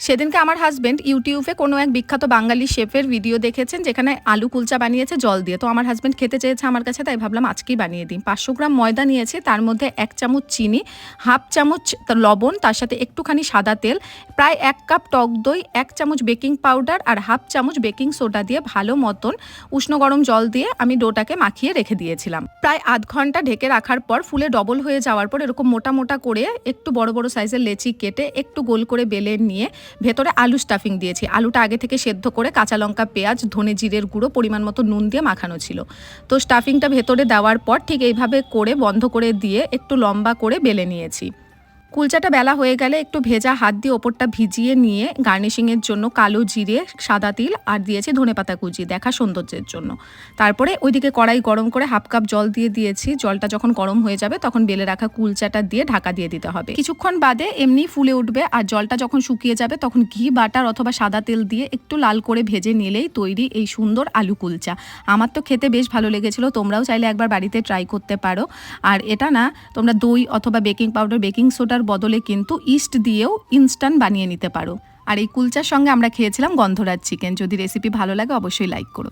সেদিনকে আমার হাজবেন্ড ইউটিউবে কোনো এক বিখ্যাত বাঙালি শেফের ভিডিও দেখেছেন, যেখানে আলু কুলচা বানিয়েছে, জল দিয়ে। তো আমার হাজবেন্ড খেতে চেয়েছে আমার কাছে, তাই ভাবলাম আজকেই বানিয়ে দিই। পাঁচশো গ্রাম ময়দা নিয়েছি, তার মধ্যে এক চামচ চিনি, হাফ চামচ লবণ, তার সাথে একটুখানি সাদা তেল, প্রায় এক কাপ টক দই, এক চামচ বেকিং পাউডার আর হাফ চামচ বেকিং সোডা দিয়ে ভালো মতন উষ্ণ গরম জল দিয়ে আমি ডোটাকে মাখিয়ে রেখে দিয়েছিলাম। প্রায় আধ ঘণ্টা ঢেকে রাখার পর ফুলে ডবল হয়ে যাওয়ার পর এরকম মোটা মোটা করে একটু বড় বড় সাইজের লেচি কেটে একটু গোল করে বেলে নিয়ে ভেতরে আলু স্টাফিং দিয়েছি। আলুটা আগে থেকে সেদ্ধ করে কাঁচা লঙ্কা, পেঁয়াজ, ধনে জিরের গুঁড়ো, পরিমাণ মতো নুন দিয়ে মাখানো ছিল। তো স্টাফিংটা ভেতরে দেওয়ার পর ঠিক এইভাবে করে বন্ধ করে দিয়ে একটু লম্বা করে বেলে নিয়েছি। কুলচাটা বেলা হয়ে গেলে একটু ভেজা হাত দিয়ে ওপরটা ভিজিয়ে নিয়ে গার্নিশিংয়ের জন্য কালো জিরে, সাদা তিল আর দিয়েছি ধনেপাতা কুচি দেখা সৌন্দর্যের জন্য। তারপরে ওইদিকে কড়াই গরম করে হাফ কাপ জল দিয়ে দিয়েছি। জলটা যখন গরম হয়ে যাবে তখন বেলে রাখা কুলচাটা দিয়ে ঢাকা দিয়ে দিতে হবে। কিছুক্ষণ বাদে এমনি ফুলে উঠবে আর জলটা যখন শুকিয়ে যাবে তখন ঘি, বাটার অথবা সাদা তেল দিয়ে একটু লাল করে ভেজে নিলেই তৈরি এই সুন্দর আলু কুলচা। আমার তো খেতে বেশ ভালো লেগেছিল, তোমরাও চাইলে একবার বাড়িতে ট্রাই করতে পারো। আর এটা না, তোমরা দই অথবা বেকিং পাউডার, বেকিং সোডার বদলে কিন্তু ইস্ট দিয়েও ইনস্ট্যান্ট বানিয়ে নিতে পারো। আর এই কুলচার সঙ্গে আমরা খেয়েছিলাম গন্ধরাজ চিকেন যদি রেসিপি ভালো লাগে অবশ্যই লাইক করো।